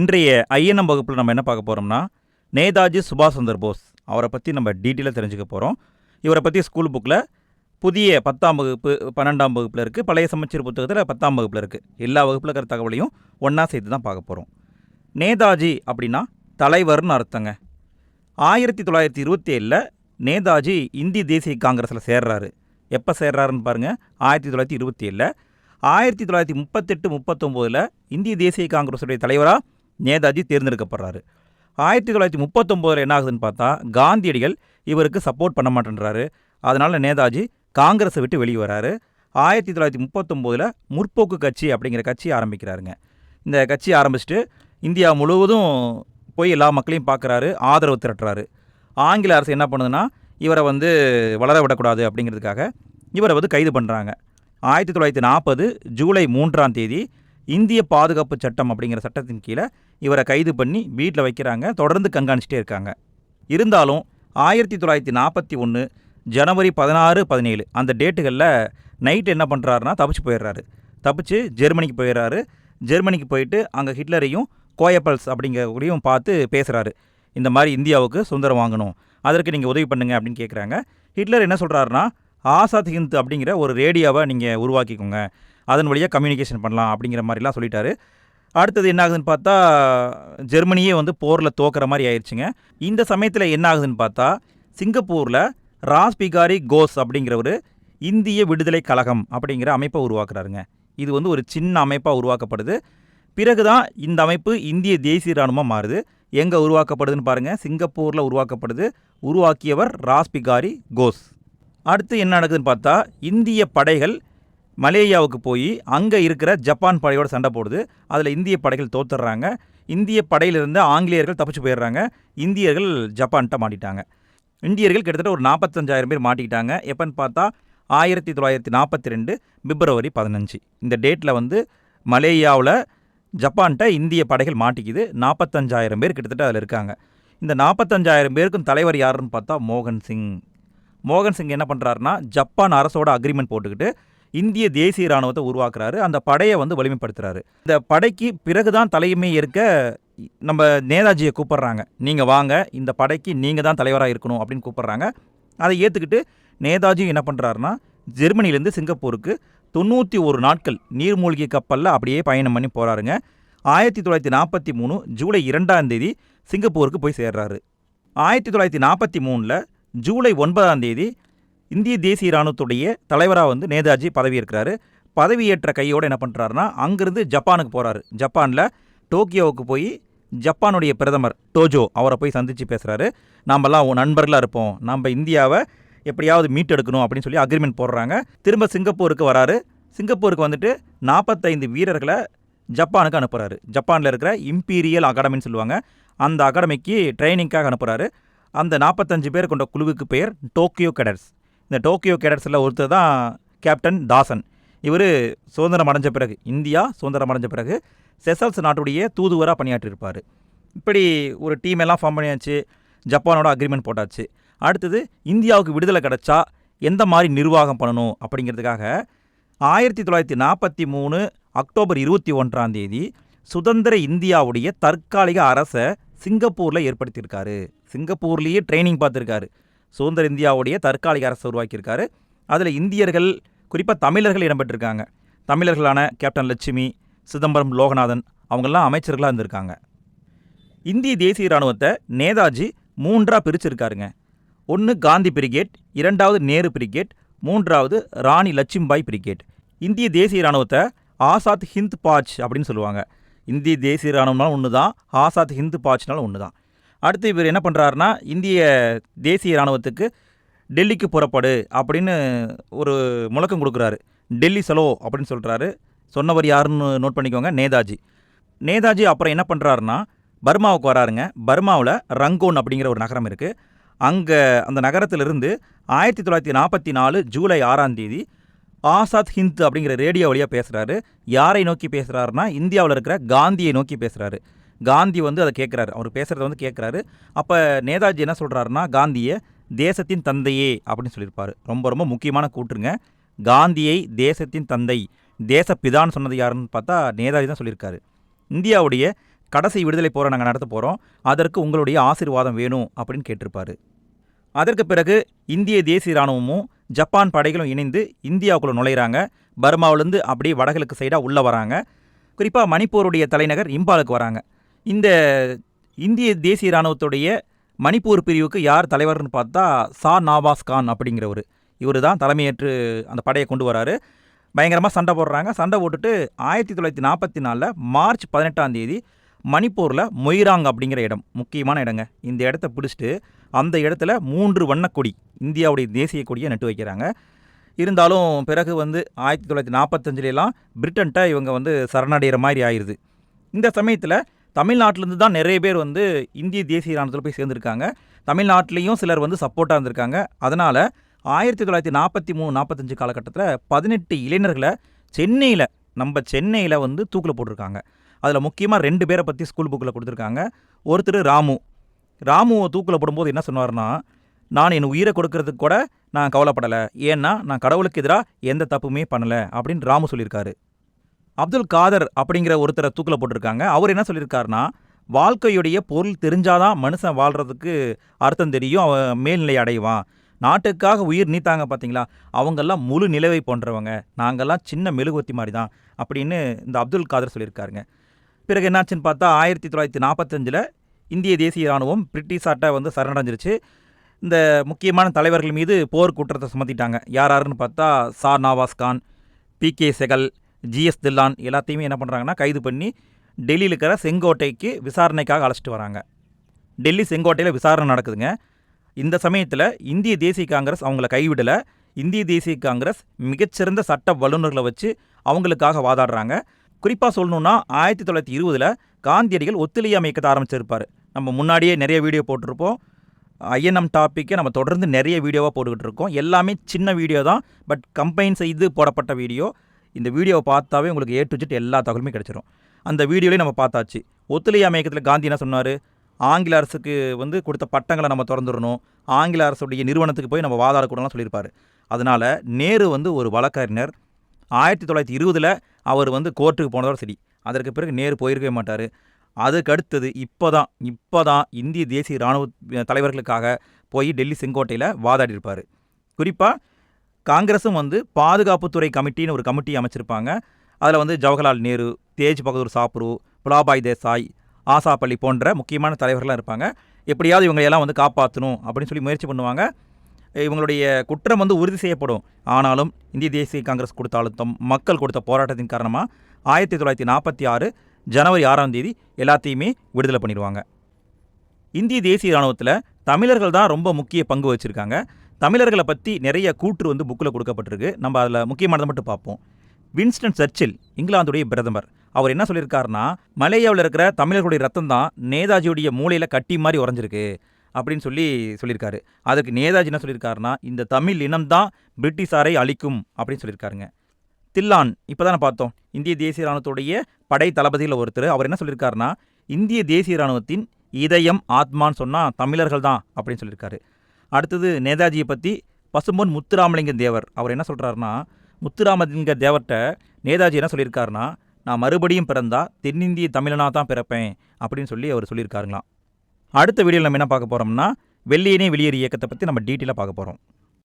இன்றைய ஐஎன்எம் வகுப்பில் நம்ம என்ன பார்க்க போகிறோம்னா நேதாஜி சுபாஷ் சந்திர போஸ். அவரை பற்றி நம்ம டீட்டெயிலாக தெரிஞ்சுக்க போகிறோம் இவரை பற்றி ஸ்கூல் புக்கில் புதிய பத்தாம் வகுப்பு பன்னெண்டாம் வகுப்பில் இருக்குது பழைய சமச்சீர் புத்தகத்தில் பத்தாம் வகுப்பில் இருக்குது எல்லா வகுப்பில் இருக்கிற தகவலையும் ஒன்றா சேர்த்து தான் பார்க்க போகிறோம் நேதாஜி அப்படின்னா தலைவர்னு அர்த்தங்க. ஆயிரத்தி தொள்ளாயிரத்தி இருபத்தி ஏழில் நேதாஜி இந்திய தேசிய காங்கிரஸில் சேர்றாரு. எப்போ சேர்றாருன்னு பாருங்கள் ஆயிரத்தி தொள்ளாயிரத்தி இருபத்தி ஏழில் ஆயிரத்தி தொள்ளாயிரத்தி முப்பத்தெட்டு முப்பத்தொம்போதில் இந்திய தேசிய காங்கிரஸுடைய தலைவராக நேதாஜி தேர்ந்தெடுக்கப்படுறாரு. ஆயிரத்தி தொள்ளாயிரத்தி முப்பத்தொம்போதில் என்ன ஆகுதுன்னு பார்த்தா காந்தியடிகள் இவருக்கு சப்போர்ட் பண்ண மாட்டேன்றாரு. அதனால் நேதாஜி காங்கிரஸை விட்டு வெளியே வராரு. ஆயிரத்தி தொள்ளாயிரத்தி முப்பத்தொம்போதில் முற்போக்கு கட்சி அப்படிங்கிற கட்சி ஆரம்பிக்கிறாருங்க. இந்த கட்சி ஆரம்பிச்சுட்டு இந்தியா முழுவதும் போய் எல்லா மக்களையும் பார்க்குறாரு ஆதரவு திரட்டுறாரு. ஆங்கில அரசு என்ன பண்ணுதுன்னா இவரை வந்து வளர விடக்கூடாது அப்படிங்கிறதுக்காக இவரை வந்து கைது பண்ணுறாங்க ஆயிரத்தி தொள்ளாயிரத்தி நாற்பது ஜூலை மூன்றாம் தேதி இந்திய பாதுகாப்பு சட்டம் அப்படிங்கிற சட்டத்தின் கீழே இவரை கைது பண்ணி வீட்டில் வைக்கிறாங்க தொடர்ந்து கண்காணிச்சிட்டே இருக்காங்க. இருந்தாலும் ஆயிரத்தி தொள்ளாயிரத்தி நாற்பத்தி ஒன்று ஜனவரி பதினாறு பதினேழு அந்த டேட்டுகளில் நைட் என்ன பண்ணுறாருனா தப்பிச்சு போயிடுறாரு. தப்பிச்சு ஜெர்மனிக்கு போயிடுறாரு. ஜெர்மனிக்கு போயிட்டு அங்கே ஹிட்லரையும் கோயப்பல்ஸ் அப்படிங்கிறவரையும் பார்த்து பேசுகிறாரு இந்த மாதிரி இந்தியாவுக்கு சுதந்திரம் வாங்கணும் அதற்கு நீங்கள் உதவி பண்ணுங்க அப்படின்னு கேட்குறாங்க ஹிட்லர் என்ன சொல்கிறாருன்னா ஆசாத் ஹிந்த் அப்படிங்கிற ஒரு ரேடியோவை நீங்கள் உருவாக்கிக்கோங்க. அதன் வழியாக கம்யூனிகேஷன் பண்ணலாம் அப்படிங்கிற மாதிரிலாம் சொல்லிட்டாரு. அடுத்தது என்ன ஆகுதுன்னு பார்த்தா ஜெர்மனியே வந்து போரில் தோக்குற மாதிரி ஆயிடுச்சுங்க இந்த சமயத்தில் என்ன ஆகுதுன்னு பார்த்தா சிங்கப்பூரில் ராஸ் பிகாரி கோஸ் அப்படிங்கிறவர் இந்திய விடுதலை கழகம் அப்படிங்கிற அமைப்பை உருவாக்குறாருங்க. இது வந்து ஒரு சின்ன அமைப்பாக உருவாக்கப்படுது. பிறகு தான் இந்த அமைப்பு இந்திய தேசிய இராணுவமாக மாறுது. எங்கே உருவாக்கப்படுதுன்னு பாருங்கள் சிங்கப்பூரில் உருவாக்கப்படுது. உருவாக்கியவர் ராஸ் பிகாரி கோஸ். அடுத்து என்ன நடக்குதுன்னு பார்த்தா இந்திய படைகள் மலேயாவுக்கு போய் அங்கே இருக்கிற ஜப்பான் படையோட சண்டை போடுது. அதில் இந்திய படைகள் தோத்துடுறாங்க இந்திய படையிலிருந்து ஆங்கிலேயர்கள் தப்பிச்சு போயிடுறாங்க. இந்தியர்கள் ஜப்பான்கிட்ட மாட்டிட்டாங்க. இந்தியர்கள் கிட்டத்தட்ட ஒரு நாற்பத்தஞ்சாயிரம் பேர் மாட்டிக்கிட்டாங்க. எப்போன்னு பார்த்தா ஆயிரத்தி தொள்ளாயிரத்தி நாற்பத்தி ரெண்டு பிப்ரவரி பதினஞ்சு. இந்த டேட்டில் வந்து மலேயாவில் ஜப்பான்கிட்ட இந்திய படைகள் மாட்டிக்குது. நாற்பத்தஞ்சாயிரம் பேர் கிட்டத்தட்ட அதில் இருக்காங்க. இந்த நாற்பத்தஞ்சாயிரம் பேருக்கும் தலைவர் யாருன்னு பார்த்தா மோகன் சிங். மோகன் சிங் என்ன பண்ணுறாருனா ஜப்பான் அரசோட அக்ரிமெண்ட் போட்டுக்கிட்டு இந்திய தேசிய இராணுவத்தை உருவாக்குறாரு. அந்த படையை வந்து வலிமைப்படுத்துறாரு. இந்த படைக்கு பிறகுதான் தலைமை இருக்க நம்ம நேதாஜியை கூப்பிடுறாங்க. நீங்கள் வாங்க இந்த படைக்கு நீங்கள் தான் தலைவராக இருக்கணும் அப்படின்னு கூப்பிடுறாங்க. அதை ஏற்றுக்கிட்டு நேதாஜி என்ன பண்ணுறாருன்னா ஜெர்மனிலேருந்து சிங்கப்பூருக்கு தொண்ணூற்றி ஒரு நாட்கள் நீர்மூழ்கி கப்பலில் அப்படியே பயணம் பண்ணி போகிறாருங்க ஆயிரத்தி தொள்ளாயிரத்தி நாற்பத்தி மூணு ஜூலை இரண்டாம் தேதி சிங்கப்பூருக்கு போய் சேர்றாரு. ஆயிரத்தி தொள்ளாயிரத்தி நாற்பத்தி மூணில் ஜூலை ஒன்பதாம் தேதி இந்திய தேசிய இராணுவத்துடைய தலைவராக வந்து நேதாஜி பதவியேற்கிறாரு. பதவியேற்ற கையோடு என்ன பண்ணுறாருனா அங்கேருந்து ஜப்பானுக்கு போகிறாரு ஜப்பானில் டோக்கியோவுக்கு போய் ஜப்பானுடைய பிரதமர் டோஜோ அவரை போய் சந்தித்து பேசுகிறாரு நாமெல்லாம் நண்பர்களாக இருப்போம். நம்ம இந்தியாவை எப்படியாவது மீட்டெடுக்கணும் அப்படின்னு சொல்லி அக்ரிமெண்ட் போடுறாங்க. திரும்ப சிங்கப்பூருக்கு வராரு. சிங்கப்பூருக்கு வந்துட்டு நாற்பத்தைந்து வீரர்களை ஜப்பானுக்கு அனுப்புகிறாரு ஜப்பானில் இருக்கிற இம்பீரியல் அகாடமின்னு சொல்லுவாங்க. அந்த அகாடமிக்கு ட்ரைனிங்காக அனுப்புகிறாரு அந்த நாற்பத்தஞ்சு பேர் கொண்ட குழுவுக்கு பெயர் டோக்கியோ கடர்ஸ். இந்த டோக்கியோ கேடட்ஸில் ஒருத்தர் தான் கேப்டன் தாசன் இவர் சுதந்திரம் அடைஞ்ச பிறகு இந்தியா சுதந்திரம் அடைஞ்ச பிறகு செசல்ஸ் நாட்டுடைய தூதுவராக பணியாற்றியிருப்பார். இப்படி ஒரு டீம் எல்லாம் ஃபார்ம் பண்ணியாச்சு ஜப்பானோட அக்ரிமெண்ட் போட்டாச்சு. அடுத்தது இந்தியாவுக்கு விடுதலை கிடச்சா எந்த மாதிரி நிர்வாகம் பண்ணணும் அப்படிங்கிறதுக்காக ஆயிரத்தி தொள்ளாயிரத்தி நாற்பத்தி மூணு அக்டோபர் இருபத்தி ஒன்றாம் தேதி சுதந்திர இந்தியாவுடைய தற்காலிக அரசை சிங்கப்பூரில் ஏற்படுத்தியிருக்காரு. சிங்கப்பூர்லேயே ட்ரைனிங் பார்த்துருக்காரு. சுதந்திர இந்தியாவுடைய தற்காலிக அரசு உருவாக்கியிருக்காரு. அதில் இந்தியர்கள் குறிப்பாக தமிழர்கள் இடம்பெற்றிருக்காங்க. தமிழர்களான கேப்டன் லட்சுமி சிதம்பரம் லோகநாதன் அவங்கெல்லாம் அமைச்சர்களாக இருந்திருக்காங்க. இந்திய தேசிய இராணுவத்தை நேதாஜி மூன்றாக பிரிச்சிருக்காருங்க. ஒன்று காந்தி பிரிகேட் இரண்டாவது நேரு பிரிகேட் மூன்றாவது ராணி லட்சுமிபாய் பிரிகேட். இந்திய தேசிய இராணுவத்தை ஆசாத் ஹிந்த் பாஜ் அப்படின்னு சொல்லுவாங்க. இந்திய தேசிய இராணுவம்னாலும் ஒன்று தான் ஆசாத் ஹிந்த் பாஜ்னாலும் ஒன்று தான் அடுத்து இவர் என்ன பண்ணுறாருனா இந்திய தேசிய இராணுவத்துக்கு டெல்லிக்கு புறப்படு அப்படின்னு ஒரு முழக்கம் கொடுக்குறாரு. டெல்லி செலோ அப்படின்னு சொல்கிறாரு சொன்னவர் யாருன்னு நோட் பண்ணிக்கோங்க நேதாஜி. நேதாஜி அப்புறம் என்ன பண்ணுறாருனா பர்மாவுக்கு வராருங்க. பர்மாவில் ரங்கோன் அப்படிங்கிற ஒரு நகரம் இருக்குது அங்கே அந்த நகரத்திலிருந்து ஆயிரத்தி தொள்ளாயிரத்தி நாற்பத்தி நாலு ஜூலை ஆறாம் தேதி ஆசாத் ஹிந்த் அப்படிங்கிற ரேடியோ வழியாக பேசுகிறாரு யாரை நோக்கி பேசுகிறாருன்னா இந்தியாவில் இருக்கிற காந்தியை நோக்கி பேசுகிறாரு காந்தி வந்து அதை கேட்குறாரு. அவர் பேசுகிறத வந்து கேட்குறாரு. அப்போ நேதாஜி என்ன சொல்கிறாருன்னா காந்தியை தேசத்தின் தந்தையே அப்படின்னு சொல்லியிருப்பார். ரொம்ப ரொம்ப முக்கியமான கூற்றுங்க. காந்தியை தேசத்தின் தந்தை தேசப்பிதான்னு சொன்னது யாருன்னு பார்த்தா நேதாஜி தான் சொல்லியிருக்காரு. இந்தியாவுடைய கடைசி விடுதலை போரை நாங்கள் நடத்த போகிறோம் அதற்கு உங்களுடைய ஆசீர்வாதம் வேணும் அப்படின்னு கேட்டிருப்பாரு. அதற்கு பிறகு இந்திய தேசிய இராணுவமும் ஜப்பான் படைகளும் இணைந்து இந்தியாவுக்குள்ளே நுழையிறாங்க. பர்மாவிலேருந்து அப்படியே வடகிழக்கு சைடாக உள்ளே வராங்க. குறிப்பாக மணிப்பூருடைய தலைநகர் இம்பாலுக்கு வராங்க. இந்த இந்திய தேசிய இராணுவத்துடைய மணிப்பூர் பிரிவுக்கு யார் தலைவர்னு பார்த்தா சா நாவாஸ் கான் அப்படிங்கிறவர். இவர் தான் தலைமையேற்று அந்த படையை கொண்டு வராரு. பயங்கரமாக சண்டை போடுறாங்க. சண்டை போட்டுட்டு ஆயிரத்தி தொள்ளாயிரத்தி நாற்பத்தி நாலில் மார்ச் பதினெட்டாம் தேதி மணிப்பூரில் மொய்ராங் அப்படிங்கிற இடம் முக்கியமான இடங்க. இந்த இடத்த பிடிச்சிட்டு அந்த இடத்துல மூன்று வண்ணக்கொடி இந்தியாவுடைய தேசிய கொடியை நட்டு வைக்கிறாங்க. இருந்தாலும் பிறகு வந்து ஆயிரத்தி தொள்ளாயிரத்தி நாற்பத்தஞ்சிலலாம் பிரிட்டன்ட்ட இவங்க வந்து சரணடைகிற மாதிரி ஆயிடுது இந்த சமயத்தில் தமிழ்நாட்டிலேருந்து தான் நிறைய பேர் வந்து இந்திய தேசிய இராணுவத்தில் போய் சேர்ந்துருக்காங்க. தமிழ்நாட்டிலையும் சிலர் வந்து சப்போர்ட்டாக இருந்திருக்காங்க. அதனால் ஆயிரத்தி தொள்ளாயிரத்தி நாற்பத்தி மூணு நாற்பத்தஞ்சு காலகட்டத்தில் பதினெட்டு இளைஞர்களை சென்னையில் நம்ம சென்னையில் வந்து தூக்கில் போட்டிருக்காங்க. அதில் முக்கியமாக ரெண்டு பேரை பற்றி ஸ்கூல் புக்கில் கொடுத்துருக்காங்க. ஒருத்தர் ராமு. ராமுவை தூக்கில் போடும்போது என்ன சொன்னார்னா நான் என் உயிரை கொடுக்கறதுக்கு கூட நான் கவலைப்படலை. ஏன்னா நான் கடவுளுக்கு எதிராக எந்த தப்புமே பண்ணலை. அப்படின்னு ராமு சொல்லியிருக்காரு. அப்துல் காதர் அப்படிங்கிற ஒருத்தரை தூக்கில் போட்டிருக்காங்க. அவர் என்ன சொல்லியிருக்காருன்னா வாழ்க்கையுடைய பொருள் தெரிஞ்சாதான் மனுஷன் வாழ்கிறதுக்கு அர்த்தம் தெரியும். அவன் மேல்நிலை அடைவான். நாட்டுக்காக உயிர் நீத்தாங்க பார்த்தீங்களா அவங்கெல்லாம் முழு நிலவை போன்றவங்க. நாங்கள்லாம் சின்ன மெழுகுவத்தி மாதிரி தான் அப்படின்னு இந்த அப்துல் காதர் சொல்லியிருக்காருங்க. பிறகு என்னாச்சுன்னு பார்த்தா ஆயிரத்தி தொள்ளாயிரத்தி நாற்பத்தஞ்சில் இந்திய தேசிய இராணுவம் பிரிட்டிஷார்ட்டை வந்து சரணடைஞ்சிருச்சு. இந்த முக்கியமான தலைவர்கள் மீது போர் குற்றத்தை சுமத்திட்டாங்க. யார் யாருன்னு பார்த்தா Shah Nawaz Khan P K Sahgal GS Dhillon எல்லாத்தையுமே என்ன பண்ணுறாங்கன்னா கைது பண்ணி டெல்லியில் இருக்கிற செங்கோட்டைக்கு விசாரணைக்காக அழைச்சிட்டு வராங்க. டெல்லி செங்கோட்டையில் விசாரணை நடக்குதுங்க. இந்த சமயத்தில் இந்திய தேசிய காங்கிரஸ் அவங்கள கைவிடலை. இந்திய தேசிய காங்கிரஸ் மிகச்சிறந்த சட்ட வல்லுநர்களை வச்சு அவங்களுக்காக வாதாடுறாங்க. குறிப்பாக சொல்லணுன்னா ஆயிரத்தி தொள்ளாயிரத்தி இருபதில் காந்தியடிகள் ஒத்துழையாமை இயக்கத்தை ஆரம்பிச்சிருப்பார். நம்ம முன்னாடியே நிறைய வீடியோ போட்டிருப்போம். ஐஎன்எம் டாப்பிக்கை நம்ம தொடர்ந்து நிறைய வீடியோவாக போட்டுக்கிட்டு இருக்கோம். எல்லாமே சின்ன வீடியோ தான். பட் கம்பைன் செய்து போடப்பட்ட வீடியோ. இந்த வீடியோவை பார்த்தாவே உங்களுக்கு ஏ டு ஜெட் எல்லா தகவலுமே கிடச்சிரும். அந்த வீடியோலையும் நம்ம பார்த்தாச்சு. ஒத்துழையாமை இயக்கத்தில் காந்தி என்ன சொன்னார்? ஆங்கில அரசுக்கு வந்து கொடுத்த பட்டங்களை நம்ம திறந்துடணும். ஆங்கில அரசுடைய நிறுவனத்துக்கு போய் நம்ம வாதாடக்கூடலாம் சொல்லியிருப்பார். அதனால் நேரு வந்து ஒரு வழக்கறிஞர். ஆயிரத்தி தொள்ளாயிரத்தி இருபதில் அவர் வந்து கோர்ட்டுக்கு போனதோட சரி. அதற்கு பிறகு நேரு போயிருக்கவே மாட்டார். அதுக்கு அடுத்தது இப்போ தான் இப்போ தான் இந்திய தேசிய இராணுவ தலைவர்களுக்காக போய் டெல்லி செங்கோட்டையில் வாதாடியிருப்பார். குறிப்பாக காங்கிரஸும் வந்து பாதுகாப்புத்துறை கமிட்டின்னு ஒரு கமிட்டி அமைச்சிருப்பாங்க. அதில் வந்து ஜவஹர்லால் நேரு தேஜ் பகதூர் சாப்ரு புலாபாய் தேசாய் ஆசாப்பள்ளி போன்ற முக்கியமான தலைவர்கள்லாம் இருப்பாங்க. எப்படியாவது இவங்களையெல்லாம் எல்லாம் வந்து காப்பாற்றணும் அப்படின்னு சொல்லி முயற்சி பண்ணுவாங்க. இவங்களுடைய குற்றம் வந்து உறுதி செய்யப்படும். ஆனாலும் இந்திய தேசிய காங்கிரஸ் கொடுத்த அழுத்தம் மக்கள் கொடுத்த போராட்டத்தின் காரணமாக ஆயிரத்தி தொள்ளாயிரத்தி நாற்பத்தி ஆறு ஜனவரி ஆறாம் தேதி எல்லாத்தையுமே விடுதலை பண்ணிடுவாங்க. இந்திய தேசிய இராணுவத்தில் தமிழர்கள் தான் ரொம்ப முக்கிய பங்கு வச்சுருக்காங்க. தமிழர்களை பற்றி நிறைய கூற்று வந்து புக்கில் கொடுக்கப்பட்டிருக்கு. நம்ம அதில் முக்கியமானதை மட்டும் பார்ப்போம். வின்ஸ்டன் சர்ச்சில் இங்கிலாந்துடைய பிரதமர். அவர் என்ன சொல்லியிருக்காருன்னா மலேயாவில் இருக்கிற தமிழர்களுடைய ரத்தம் தான் நேதாஜியுடைய மூளையில் கட்டி மாதிரி உறைஞ்சிருக்கு அப்படின்னு சொல்லி சொல்லியிருக்காரு. அதுக்கு நேதாஜி என்ன சொல்லியிருக்காருன்னா இந்த தமிழ் இனம்தான் பிரிட்டிஷாரை அழிக்கும் அப்படின்னு சொல்லியிருக்காருங்க. தில்லான் இப்போ தானே பார்த்தோம். இந்திய தேசிய இராணுவத்துடைய படை தளபதியில் ஒருத்தர். அவர் என்ன சொல்லியிருக்காருன்னா இந்திய தேசிய இராணுவத்தின் இதயம் ஆத்மான்னு சொன்னால் தமிழர்கள் தான் அப்படின்னு சொல்லியிருக்காரு. அடுத்தது நேதாஜியை பற்றி பசும்பொன் முத்துராமலிங்க தேவர். அவர் என்ன சொல்கிறாருன்னா முத்துராமலிங்க தேவர்கிட்ட நேதாஜி என்ன சொல்லியிருக்காருன்னா நான் மறுபடியும் பிறந்தா தென்னிந்திய தமிழனாக தான் பிறப்பேன் அப்படின்னு சொல்லி அவர் சொல்லியிருக்காருங்களாம். அடுத்த வீடியோவில் நம்ம என்ன பார்க்க போகிறோம்னா வெள்ளையனே வெளியேறு இயக்கத்தை பற்றி நம்ம டீட்டெயிலாக பார்க்க போகிறோம்